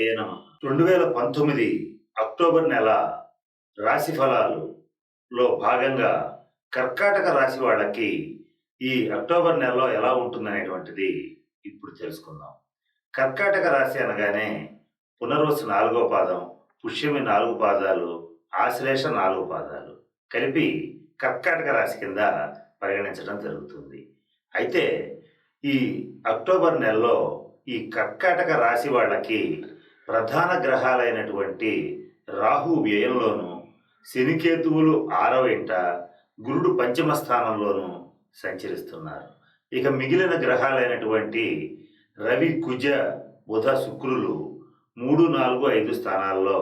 గణపతయే నమ రెండు వేల పంతొమ్మిది అక్టోబర్ నెల రాశి ఫలాలులో భాగంగా కర్కాటక రాశి వాళ్ళకి ఈ అక్టోబర్ నెలలో ఎలా ఉంటుందనేటువంటిది ఇప్పుడు తెలుసుకుందాం. కర్కాటక రాశి అనగానే పునర్వసు నాలుగో పాదం పుష్యమి నాలుగు పాదాలు ఆశ్లేష నాలుగు పాదాలు కలిపి కర్కాటక రాశి కింద పరిగణించడం జరుగుతుంది. అయితే ఈ అక్టోబర్ నెలలో ఈ కర్కాటక రాశి వాళ్ళకి ప్రధాన గ్రహాలైనటువంటి రాహు వ్యయంలోను శనికేతువులు ఆరవ ఇంట గురుడు పంచమ స్థానంలోను సంచరిస్తున్నారు. ఇక మిగిలిన గ్రహాలైనటువంటి రవి కుజ బుధ శుక్రులు మూడు నాలుగు ఐదు స్థానాల్లో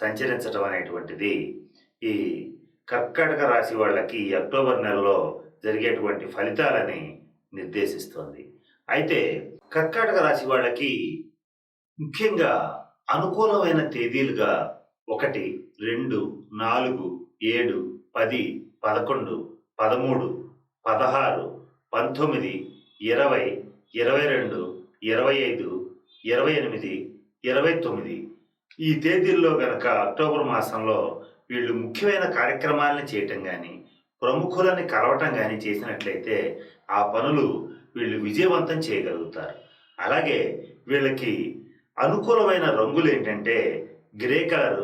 సంచరించటం అనేటువంటిది ఈ కర్కాటక రాశి వాళ్ళకి ఈ అక్టోబర్ నెలలో జరిగేటువంటి ఫలితాలని నిర్దేశిస్తోంది. అయితే కర్కాటక రాశి వాళ్ళకి ముఖ్యంగా అనుకూలమైన తేదీలుగా ఒకటి రెండు నాలుగు ఏడు పది పదకొండు పదమూడు పదహారు పంతొమ్మిది ఇరవై ఇరవై రెండు ఇరవై ఐదు ఇరవై ఎనిమిది ఇరవై తొమ్మిది. ఈ తేదీల్లో గనక అక్టోబర్ మాసంలో వీళ్ళు ముఖ్యమైన కార్యక్రమాలను చేయటం కానీ ప్రముఖులని కలవటం కానీ చేసినట్లయితే ఆ పనులు వీళ్ళు విజయవంతం చేయగలుగుతారు. అలాగే వీళ్ళకి అనుకూలమైన రంగులు ఏంటంటే గ్రే కలర్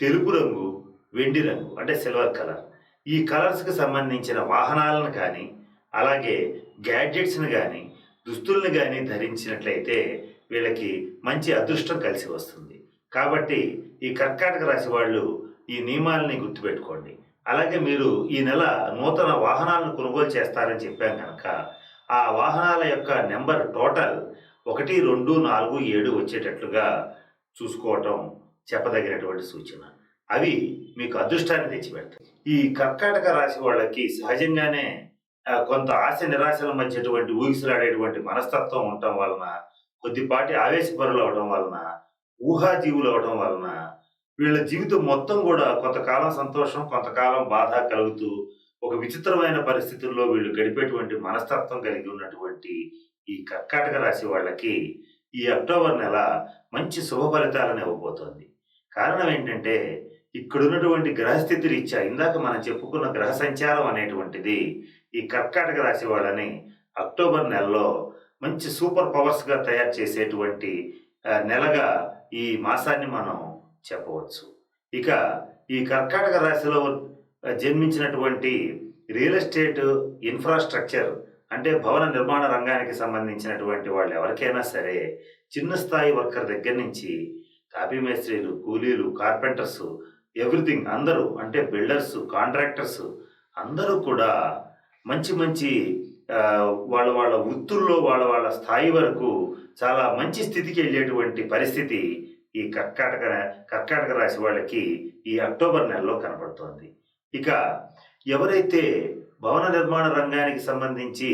తెలుపు రంగు వెండి రంగు అంటే సిల్వర్ కలర్. ఈ కలర్స్కి సంబంధించిన వాహనాలను కానీ అలాగే గ్యాడ్జెట్స్ని కానీ దుస్తుల్ని కానీ ధరించినట్లయితే వీళ్ళకి మంచి అదృష్టం కలిసి వస్తుంది. కాబట్టి ఈ కర్కాటక రాశి వాళ్ళు ఈ నియమాలని గుర్తుపెట్టుకోండి. అలాగే మీరు ఈ నెల నూతన వాహనాలను కొనుగోలు చేస్తారని చెప్పాం కనుక ఆ వాహనాల యొక్క నెంబర్ టోటల్ ఒకటి రెండు నాలుగు ఏడు వచ్చేటట్లుగా చూసుకోవటం చెప్పదగినటువంటి సూచన. అవి మీకు అదృష్టాన్ని తెచ్చిపెడతాయి. ఈ కర్కాటక రాశి వాళ్ళకి సహజంగానే కొంత ఆశ నిరాశల మధ్యటువంటి ఊగిసలాడేటువంటి మనస్తత్వం ఉండటం వలన కొద్దిపాటి ఆవేశపరులు అవడం వలన ఊహాజీవులు అవడం వలన వీళ్ళ జీవితం మొత్తం కూడా కొంతకాలం సంతోషం కొంతకాలం బాధ కలుగుతూ ఒక విచిత్రమైన పరిస్థితుల్లో వీళ్ళు గడిపేటువంటి మనస్తత్వం కలిగి ఉన్నటువంటి ఈ కర్కాటక రాశి వాళ్ళకి ఈ అక్టోబర్ నెల మంచి శుభ ఫలితాలను ఇవ్వబోతోంది. కారణం ఏంటంటే ఇక్కడున్నటువంటి గ్రహస్థితి రీత్యా ఇందాక మనం చెప్పుకున్న గ్రహ సంచారం అనేటువంటిది ఈ కర్కాటక రాశి వాళ్ళని అక్టోబర్ నెలలో మంచి సూపర్ పవర్స్గా తయారు చేసేటువంటి నెలగా ఈ మాసాన్ని మనం చెప్పవచ్చు. ఇక ఈ కర్కాటక రాశిలో జన్మించినటువంటి రియల్ ఎస్టేట్ ఇన్ఫ్రాస్ట్రక్చర్ అంటే భవన నిర్మాణ రంగానికి సంబంధించినటువంటి వాళ్ళు ఎవరికైనా సరే చిన్న స్థాయి వర్కర్ దగ్గర నుంచి కాపీ మేస్త్రీలు కూలీలు కార్పెంటర్స్ ఎవ్రీథింగ్ అందరూ అంటే బిల్డర్స్ కాంట్రాక్టర్స్ అందరూ కూడా మంచి మంచి వాళ్ళ వాళ్ళ వృత్తుల్లో వాళ్ళ వాళ్ళ స్థాయి వరకు చాలా మంచి స్థితికి వెళ్ళేటువంటి పరిస్థితి ఈ కర్కాటక కర్కాటక రాశి వాళ్ళకి ఈ అక్టోబర్ నెలలో కనపడుతోంది ఇక ఎవరైతే భవన నిర్మాణ రంగానికి సంబంధించి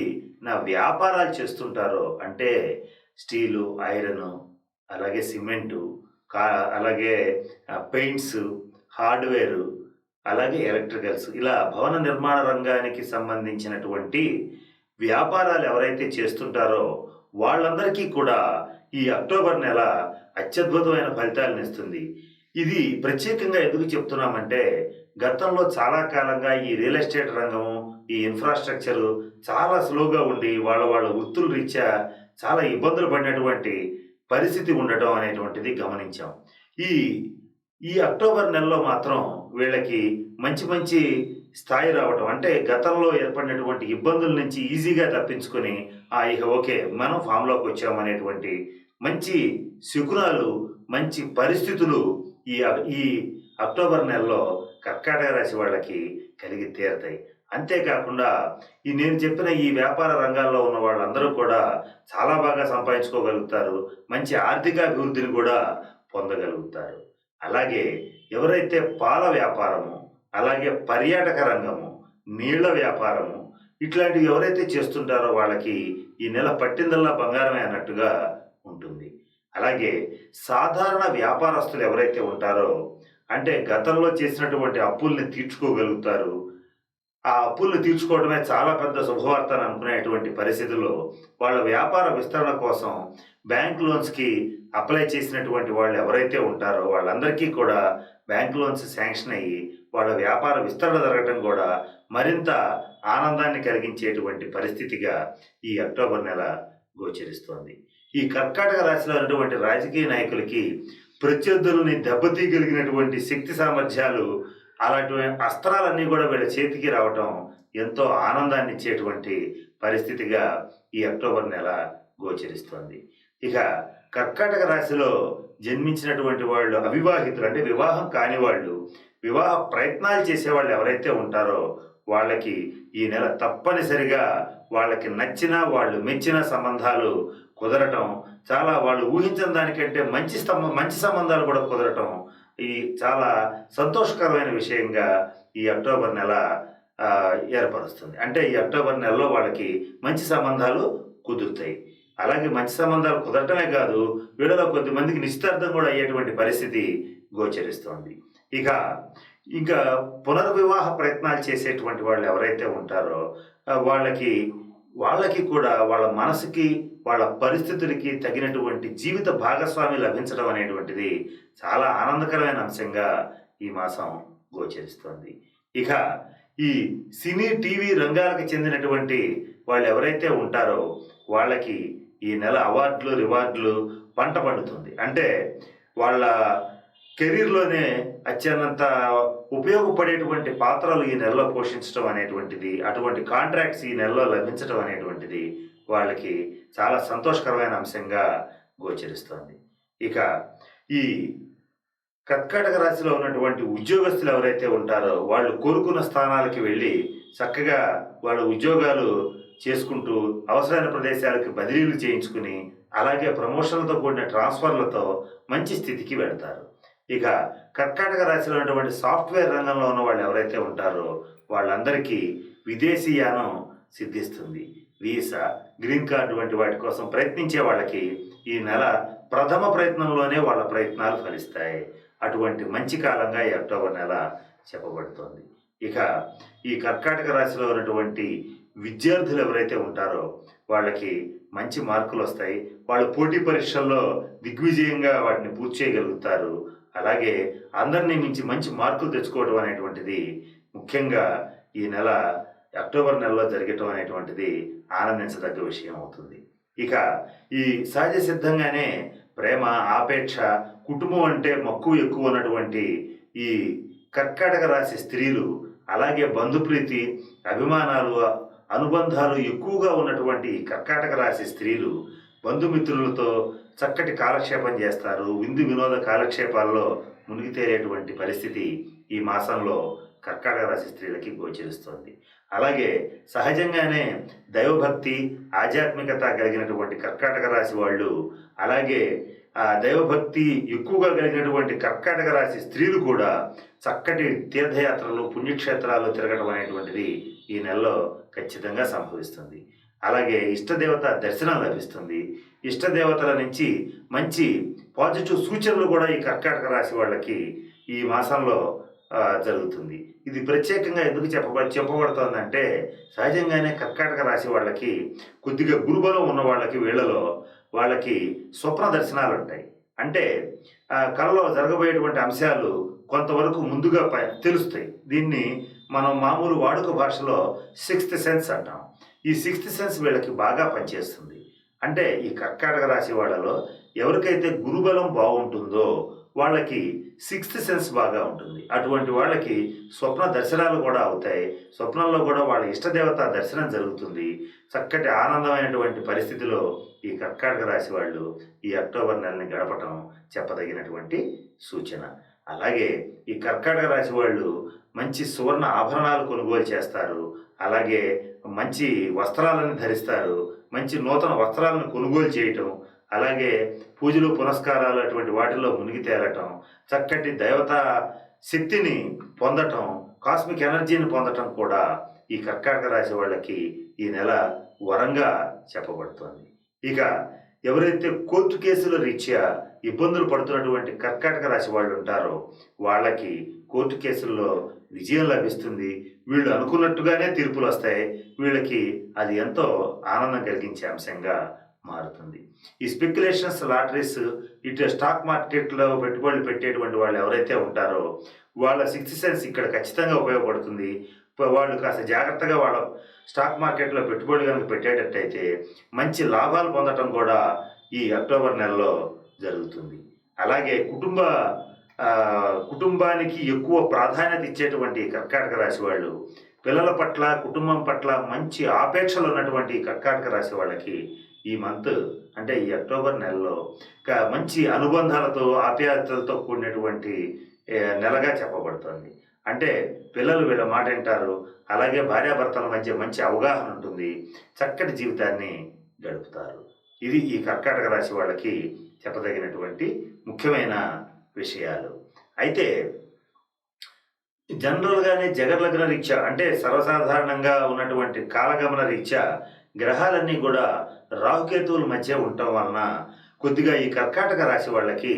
నా వ్యాపారాలు చేస్తుంటారో అంటే స్టీలు ఐరన్ అలాగే సిమెంటు కా అలాగే పెయింట్స్ హార్డ్వేరు అలాగే ఎలక్ట్రికల్స్ ఇలా భవన నిర్మాణ రంగానికి సంబంధించినటువంటి వ్యాపారాలు ఎవరైతే చేస్తుంటారో వాళ్ళందరికీ కూడా ఈ అక్టోబర్ నెల అత్యద్భుతమైన ఫలితాలను ఇస్తుంది. ఇది ప్రత్యేకంగా ఎందుకు చెప్తున్నామంటే గతంలో చాలా కాలంగా ఈ రియల్ ఎస్టేట్ రంగము ఈ ఇన్ఫ్రాస్ట్రక్చర్ చాలా స్లోగా ఉండి వాళ్ళ వాళ్ళ వృత్తుల రీత్యా చాలా ఇబ్బందులు పడినటువంటి పరిస్థితి ఉండటం అనేటువంటిది గమనించాం. ఈ ఈ అక్టోబర్ నెలలో మాత్రం వీళ్ళకి మంచి మంచి స్థాయి రావటం అంటే గతంలో ఏర్పడినటువంటి ఇబ్బందుల నుంచి ఈజీగా తప్పించుకొని ఆ ఇక ఓకే మనం ఫామ్లోకి వచ్చామనేటువంటి మంచి శకునాలు మంచి పరిస్థితులు ఈ ఈ అక్టోబర్ నెలలో కర్కాటక రాశి వాళ్ళకి కలిగి తీరతాయి. అంతేకాకుండా ఈ నేను చెప్పిన ఈ వ్యాపార రంగాల్లో ఉన్న వాళ్ళందరూ కూడా చాలా బాగా సంపాదించుకోగలుగుతారు. మంచి ఆర్థిక అభివృద్ధిని కూడా పొందగలుగుతారు. అలాగే ఎవరైతే పాల వ్యాపారము అలాగే పర్యాటక రంగము నీళ్ళ వ్యాపారము ఇట్లాంటివి ఎవరైతే చేస్తుంటారో వాళ్ళకి ఈ నెల పట్టిందల్లా బంగారమే అన్నట్టుగా ఉంటుంది. అలాగే సాధారణ వ్యాపారస్తులు ఎవరైతే ఉంటారో అంటే గతంలో చేసినటువంటి అప్పుల్ని తీర్చుకోగలుగుతారు. ఆ అప్పుల్ని తీర్చుకోవడమే చాలా పెద్ద శుభవార్త అని అనుకునేటువంటి పరిస్థితుల్లో వాళ్ళ వ్యాపార విస్తరణ కోసం బ్యాంక్ లోన్స్కి అప్లై చేసినటువంటి వాళ్ళు ఎవరైతే ఉంటారో వాళ్ళందరికీ కూడా బ్యాంక్ లోన్స్ శాంక్షన్ అయ్యి వాళ్ళ వ్యాపార విస్తరణ జరగటం కూడా మరింత ఆనందాన్ని కలిగించేటువంటి పరిస్థితిగా ఈ అక్టోబర్ నెల గోచరిస్తోంది. ఈ కర్కాటక రాశిలో ఉన్నటువంటి రాజకీయ నాయకులకి ప్రత్యర్థులని దెబ్బతీయగలిగినటువంటి శక్తి సామర్థ్యాలు అలాంటి అస్త్రాలన్నీ కూడా వీళ్ళ చేతికి రావటం ఎంతో ఆనందాన్ని ఇచ్చేటువంటి పరిస్థితిగా ఈ అక్టోబర్ నెల గోచరిస్తోంది. ఇక కర్కాటక రాశిలో జన్మించినటువంటి వాళ్ళు అవివాహితులు అంటే వివాహం కాని వాళ్ళు వివాహ ప్రయత్నాలు చేసేవాళ్ళు ఎవరైతే ఉంటారో వాళ్ళకి ఈ నెల తప్పనిసరిగా వాళ్ళకి నచ్చిన వాళ్ళు మెచ్చిన సంబంధాలు కుదరటం చాలా వాళ్ళు ఊహించిన దానికంటే మంచి మంచి సంబంధాలు కూడా కుదరటం ఈ చాలా సంతోషకరమైన విషయంగా ఈ అక్టోబర్ నెల ఏర్పరుస్తుంది. అంటే ఈ అక్టోబర్ నెలలో వాళ్ళకి మంచి సంబంధాలు కుదురుతాయి. అలాగే మంచి సంబంధాలు కుదరటమే కాదు వీళ్ళలో కొద్దిమందికి నిశ్చితార్థం కూడా అయ్యేటువంటి పరిస్థితి గోచరిస్తోంది. ఇక ఇంకా పునర్వివాహ ప్రయత్నాలు చేసేటువంటి వాళ్ళు ఎవరైతే ఉంటారో వాళ్ళకి వాళ్ళకి కూడా వాళ్ళ మనసుకి వాళ్ళ పరిస్థితులకి తగినటువంటి జీవిత భాగస్వామి లభించడం అనేటువంటిది చాలా ఆనందకరమైన అంశంగా ఈ మాసం గోచరిస్తోంది. ఇక ఈ సినీ టీవీ రంగాలకు చెందినటువంటి వాళ్ళు ఎవరైతే ఉంటారో వాళ్ళకి ఈ నెల అవార్డులు రివార్డులు పంట పండుతుంది. అంటే వాళ్ళ కెరీర్లోనే అత్యంత ఉపయోగపడేటువంటి పాత్రలు ఈ నెలలో పోషించడం అనేటువంటిది అటువంటి కాంట్రాక్ట్స్ ఈ నెలలో లభించడం అనేటువంటిది వాళ్ళకి చాలా సంతోషకరమైన అంశంగా గోచరిస్తోంది. ఇక ఈ కర్కాటక రాశిలో ఉన్నటువంటి ఉద్యోగస్తులు ఎవరైతే ఉంటారో వాళ్ళు కోరుకున్న స్థానాలకి వెళ్ళి చక్కగా వాళ్ళ ఉద్యోగాలు చేసుకుంటూ అవసరమైన ప్రదేశాలకు బదిలీలు చేయించుకుని అలాగే ప్రమోషన్లతో కూడిన ట్రాన్స్ఫర్లతో మంచి స్థితికి వెళ్తారు. ఇక కర్కాటక రాశిలో ఉన్నటువంటి సాఫ్ట్వేర్ రంగంలో ఉన్న వాళ్ళు ఎవరైతే ఉంటారో వాళ్ళందరికీ విదేశీయానం సిద్ధిస్తుంది. వీసా గ్రీన్ కార్డు వంటి వాటి కోసం ప్రయత్నించే వాళ్ళకి ఈ నెల ప్రథమ ప్రయత్నంలోనే వాళ్ళ ప్రయత్నాలు ఫలిస్తాయి. అటువంటి మంచి కాలంగా ఈ అక్టోబర్ నెల చెప్పబడుతోంది. ఇక ఈ కర్కాటక రాశిలో ఉన్నటువంటి విద్యార్థులు ఎవరైతే ఉంటారో వాళ్ళకి మంచి మార్కులు వస్తాయి వాళ్ళు పోటీ పరీక్షల్లో దిగ్విజయంగా వాటిని పూర్తి చేయగలుగుతారు. అలాగే అందరినీ మించి మంచి మార్కులు తెచ్చుకోవడం అనేటువంటిది ముఖ్యంగా ఈ నెల అక్టోబర్ నెలలో జరగటం అనేటువంటిది ఆనందించదగ్గ విషయం అవుతుంది. ఇక ఈ సహజ సిద్ధంగానే ప్రేమ ఆపేక్ష కుటుంబం అంటే మక్కువ ఎక్కువ ఉన్నటువంటి ఈ కర్కాటక రాశి స్త్రీలు అలాగే బంధుప్రీతి అభిమానాలు అనుబంధాలు ఎక్కువగా ఉన్నటువంటి కర్కాటక రాశి స్త్రీలు బంధుమిత్రులతో చక్కటి కాలక్షేపం చేస్తారు. విందు వినోద కాలక్షేపాల్లో మునిగి తేలేటువంటి పరిస్థితి ఈ మాసంలో కర్కాటక రాశి స్త్రీలకి గోచరిస్తుంది. అలాగే సహజంగానే దైవభక్తి ఆధ్యాత్మికత కలిగినటువంటి కర్కాటక రాశి వాళ్ళు అలాగే ఆ దైవభక్తి ఎక్కువగా కలిగినటువంటి కర్కాటక రాశి స్త్రీలు కూడా చక్కటి తీర్థయాత్రలు పుణ్యక్షేత్రాలు తిరగడం అనేటువంటిది ఈ నెలలో ఖచ్చితంగా సంభవిస్తుంది. అలాగే ఇష్టదేవత దర్శనం లభిస్తుంది. ఇష్టదేవతల నుంచి మంచి పాజిటివ్ సూచనలు కూడా ఈ కర్కాటక రాశి వాళ్ళకి ఈ మాసంలో జరుగుతుంది. ఇది ప్రత్యేకంగా ఎందుకు చెప్పబ చెప్పబడుతుందంటే సహజంగానే కర్కాటక రాశి వాళ్ళకి కొద్దిగా గురుబలం ఉన్న వాళ్ళకి వీళ్ళలో వాళ్ళకి స్వప్న దర్శనాలు ఉంటాయి అంటే కళలో జరగబోయేటువంటి అంశాలు కొంతవరకు ముందుగా తెలుస్తాయి. దీన్ని మనం మామూలు వాడుక భాషలో సిక్స్త్ సెన్స్ అంటాం. ఈ సిక్స్త్ సెన్స్ వీళ్ళకి బాగా పనిచేస్తుంది. అంటే ఈ కర్కాటక రాశి వాళ్ళలో ఎవరికైతే గురుబలం బాగుంటుందో వాళ్ళకి సిక్స్త్ సెన్స్ బాగా ఉంటుంది. అటువంటి వాళ్ళకి స్వప్న దర్శనాలు కూడా అవుతాయి. స్వప్నంలో కూడా వాళ్ళ ఇష్టదేవత దర్శనం జరుగుతుంది. చక్కటి ఆనందమైనటువంటి పరిస్థితిలో ఈ కర్కాటక రాశి వాళ్ళు ఈ అక్టోబర్ నెలని గడపటం చెప్పదగినటువంటి సూచన. అలాగే ఈ కర్కాటక రాశి వాళ్ళు మంచి సువర్ణ ఆభరణాలు కొనుగోలు చేస్తారు. అలాగే మంచి వస్త్రాలను ధరిస్తారు మంచి నూతన వస్త్రాలను కొనుగోలు చేయటం అలాగే పూజలు పునస్కారాలు అటువంటి వాటిల్లో మునిగి తేలటం చక్కటి దేవతా శక్తిని పొందటం కాస్మిక్ ఎనర్జీని పొందటం కూడా ఈ కర్కాటక రాశి వాళ్ళకి ఈ నెల వరంగా చెప్పబడుతోంది. ఇక ఎవరైతే కోర్టు కేసుల రీత్యా ఇబ్బందులు పడుతున్నటువంటి కర్కాటక రాశి వాళ్ళు ఉంటారో వాళ్ళకి కోర్టు కేసుల్లో విజయం లభిస్తుంది. వీళ్ళు అనుకున్నట్టుగానే తీర్పులు వస్తాయి. వీళ్ళకి అది ఎంతో ఆనందం కలిగించే అంశంగా మారుతుంది. ఈ స్పెక్యులేషన్స్ లాటరీస్ ఇటు స్టాక్ మార్కెట్లో పెట్టుబడులు పెట్టేటువంటి వాళ్ళు ఎవరైతే ఉంటారో వాళ్ళ సిక్స్త్ సెన్స్ ఇక్కడ ఖచ్చితంగా ఉపయోగపడుతుంది. వాళ్ళు కాస్త జాగ్రత్తగా వాళ్ళ స్టాక్ మార్కెట్లో పెట్టుబడులు కనుక పెట్టేటట్టయితే మంచి లాభాలు పొందటం కూడా ఈ అక్టోబర్ నెలలో జరుగుతుంది. అలాగే కుటుంబ కుటుంబానికి ఎక్కువ ప్రాధాన్యత ఇచ్చేటువంటి కర్కాటక రాశి వాళ్ళు పిల్లల పట్ల కుటుంబం పట్ల మంచి ఆపేక్షలు ఉన్నటువంటి కర్కాటక రాశి వాళ్ళకి ఈ మంత్ అంటే ఈ అక్టోబర్ నెలలో మంచి అనుబంధాలతో ఆప్యాయతలతో కూడినటువంటి నెలగా చెప్పబడుతుంది. అంటే పిల్లలు వీళ్ళ మాట వింటారు అలాగే భార్యాభర్తల మధ్య మంచి అవగాహన ఉంటుంది చక్కటి జీవితాన్ని గడుపుతారు. ఇది ఈ కర్కాటక రాశి వాళ్ళకి చెప్పదగినటువంటి ముఖ్యమైన విషయాలు. అయితే జనరల్గానే జగర్లగ్న రీత్యా అంటే సర్వసాధారణంగా ఉన్నటువంటి కాలగమన రీత్యా గ్రహాలన్నీ కూడా రాహుకేతువుల మధ్య ఉండటం వలన కొద్దిగా ఈ కర్కాటక రాశి వాళ్ళకి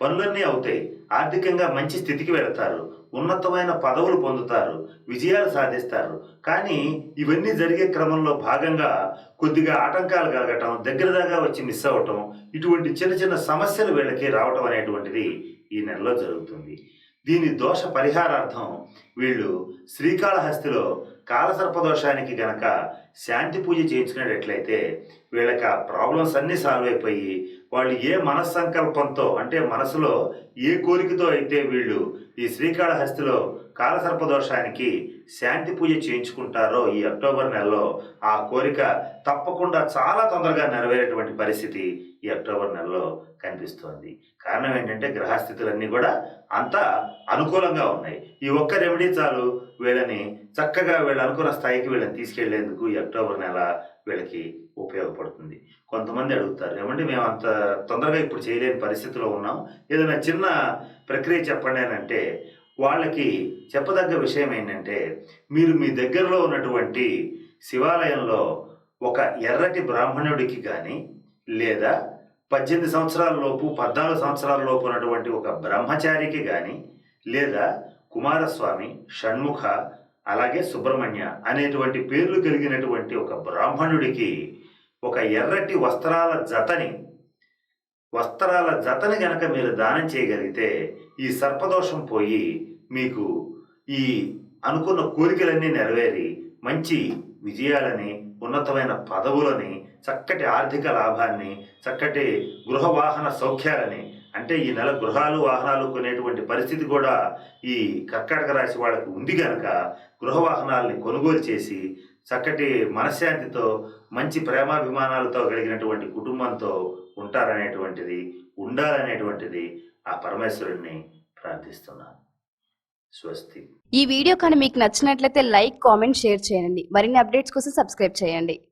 పనులన్నీ అవుతాయి. ఆర్థికంగా మంచి స్థితికి వెళతారు. ఉన్నతమైన పదవులు పొందుతారు. విజయాలు సాధిస్తారు. కానీ ఇవన్నీ జరిగే క్రమంలో భాగంగా కొద్దిగా ఆటంకాలు కలగటం దగ్గర దాకా వచ్చి మిస్ అవ్వటం ఇటువంటి చిన్న చిన్న సమస్యలు వీళ్ళకి రావటం అనేటువంటిది ఈ నెలలో జరుగుతుంది. దీని దోష పరిహారార్థం వీళ్ళు శ్రీకాళహస్తిలో కాలసర్పదోషానికి గనక శాంతి పూజ చేయించుకునేటట్లయితే వీళ్ళకి ఆ ప్రాబ్లమ్స్ అన్నీ సాల్వ్ అయిపోయి వాళ్ళు ఏ మనస్సంకల్పంతో అంటే మనసులో ఏ కోరికతో అయితే వీళ్ళు ఈ శ్రీకాళహస్తిలో కాలసర్పదోషానికి శాంతి పూజ చేయించుకుంటారో ఈ అక్టోబర్ నెలలో ఆ కోరిక తప్పకుండా చాలా తొందరగా నెరవేరేటువంటి పరిస్థితి ఈ అక్టోబర్ నెలలో కనిపిస్తోంది. కారణం ఏంటంటే గ్రహస్థితులన్నీ కూడా అంత అనుకూలంగా ఉన్నాయి. ఈ ఒక్క రెమెడీ చాలు వీళ్ళని చక్కగా వీళ్ళు అనుకున్న స్థాయికి వీళ్ళని తీసుకెళ్ళేందుకు ఈ అక్టోబర్ నెల వీళ్ళకి ఉపయోగపడుతుంది. కొంతమంది అడుగుతారు ఏమంటే మేము అంత తొందరగా ఇప్పుడు చేయలేని పరిస్థితిలో ఉన్నాం. ఏదైనా చిన్న ప్రక్రియ చెప్పండి అని అంటే వాళ్ళకి చెప్పదగ్గ విషయం ఏంటంటే మీరు మీ దగ్గరలో ఉన్నటువంటి శివాలయంలో ఒక ఎర్రటి బ్రాహ్మణుడికి కానీ లేదా పద్దెనిమిది సంవత్సరాల లోపు పద్నాలుగు సంవత్సరాల లోపు ఉన్నటువంటి ఒక బ్రహ్మచారికి కానీ లేదా కుమారస్వామి షణ్ముఖ అలాగే సుబ్రహ్మణ్య అనేటువంటి పేర్లు కలిగినటువంటి ఒక బ్రాహ్మణుడికి ఒక ఎర్రటి వస్త్రాల జతని వస్త్రాల జతని గనక మీరు దానం చేయగలిగితే ఈ సర్పదోషం పోయి మీకు ఈ అనుకున్న కోరికలన్నీ నెరవేరి మంచి విజయాలని ఉన్నతమైన పదవులని చక్కటి ఆర్థిక లాభాన్ని చక్కటి గృహ వాహన సౌఖ్యాలని అంటే ఈ నెల గృహాలు వాహనాలు కొనేటువంటి పరిస్థితి కూడా ఈ కర్కాటక రాశి వాళ్ళకి ఉంది కనుక గృహ వాహనాలని కొనుగోలు చేసి చక్కటి మనశ్శాంతితో మంచి ప్రేమాభిమానాలతో కలిగినటువంటి కుటుంబంతో ఉంటారనేటువంటిది ఉండాలనేటువంటిది ఆ పరమేశ్వరుణ్ణి ప్రార్థిస్తున్నాను. స్వస్తి. ఈ వీడియో కానీ మీకు నచ్చినట్లయితే లైక్ కామెంట్ షేర్ చేయండి. మరిన్ని అప్డేట్స్ కోసం సబ్స్క్రైబ్ చేయండి.